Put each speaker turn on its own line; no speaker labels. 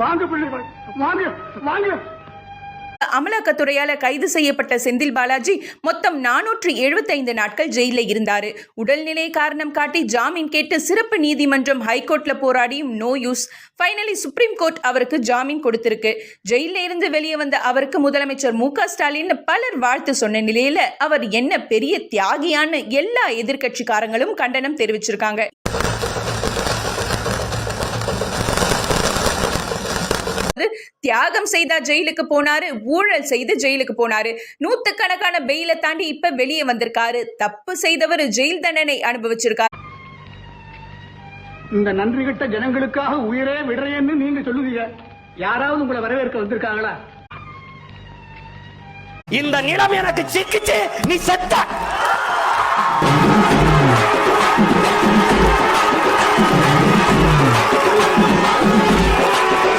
வாங்க பிள்ளைகள் வாங்க வாங்க.
அமலாக்கத்துறையால கைது செய்யப்பட்ட செந்தில் பாலாஜி மொத்தம் நானூற்றி எழுபத்தைந்து நாட்கள் ஜெயிலில் இருந்தாரு. உடல்நிலை காரணம் காட்டி ஜாமீன் கேட்டு சிறப்பு நீதிமன்றம் ஹைகோர்ட்ல போராடியும் no use finally supreme court அவருக்கு ஜாமீன் கொடுத்திருக்கு. ஜெயில இருந்து வெளியே வந்த அவருக்கு முதலமைச்சர் மு க ஸ்டாலின் பலர் வாழ்த்து சொன்ன நிலையில அவர் என்ன பெரிய தியாகியான்னு எல்லா எதிர்க்கட்சிக்காரங்களும் கண்டனம் தெரிவிச்சிருக்காங்க. தியாகம் செய்தா ஜெயிலுக்கு போனாரு ஊழல் செய்து ஜெயிலுக்கு போனாரு. நூத்துக்கணக்கான பெயிலை தாண்டி இப்ப வெளியே வந்திருக்காரு. தப்பு செய்தவர் ஜெயில் தண்டனை அனுபவிச்சிருக்காரு.
இந்த நன்றி கட்ட ஜனங்களுக்காக உயிரே விடுறேன்னு நீங்க சொல்லுவீங்க. யாராவது உங்களை வரவேற்க வந்திருக்காங்களா?
இந்த நிலம் எனக்கு சிக்கிச்சு நீ செத்த!